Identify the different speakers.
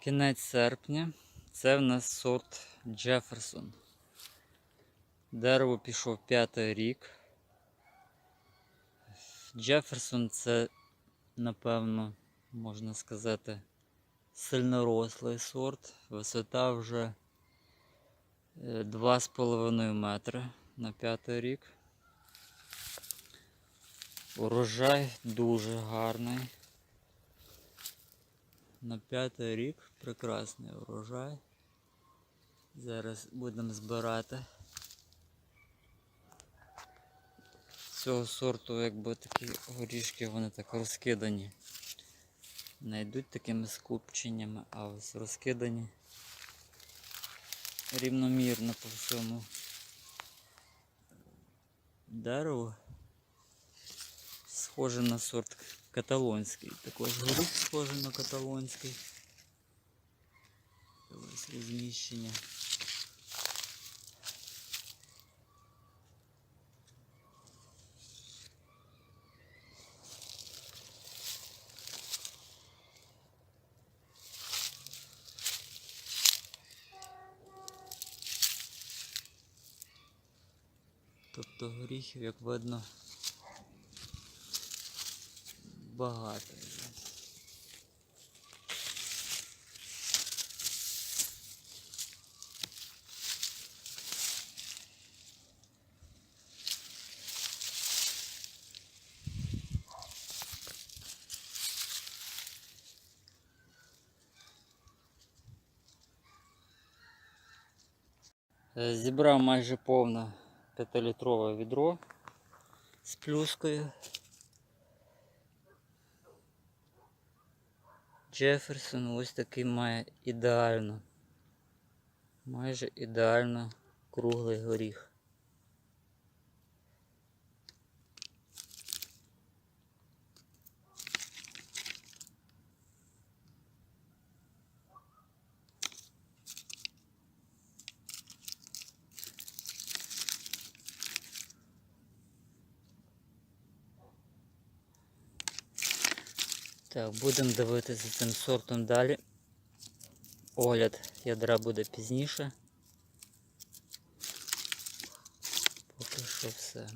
Speaker 1: Кінець серпня. Це в нас сорт Джеферсон. Дерево пішов п'ятий рік. Джеферсон це, напевно, можна сказати, сильнорослий сорт. Висота вже е, 2,5 метри на п'ятий рік. Урожай дуже гарний. На п'ятий рік прекрасний урожай. Зараз будемо збирати. Цього сорту якби такі горішки вони так розкидані. Не йдуть такими скупченнями, а ось розкидані рівномірно по всьому дереву. Схоже на сорт каталонський. Також горіх схожий на каталонський. Ось розміщення. Тобто горіхів, як видно, багато. є. Е, Зібрав майже повне 5-літрове відро з плюскою. Джеферсон ось такий має ідеально. Майже ідеально круглий горіх. Так, будемо дивитися цим сортом далі. Огляд ядра буде пізніше. Поки що все.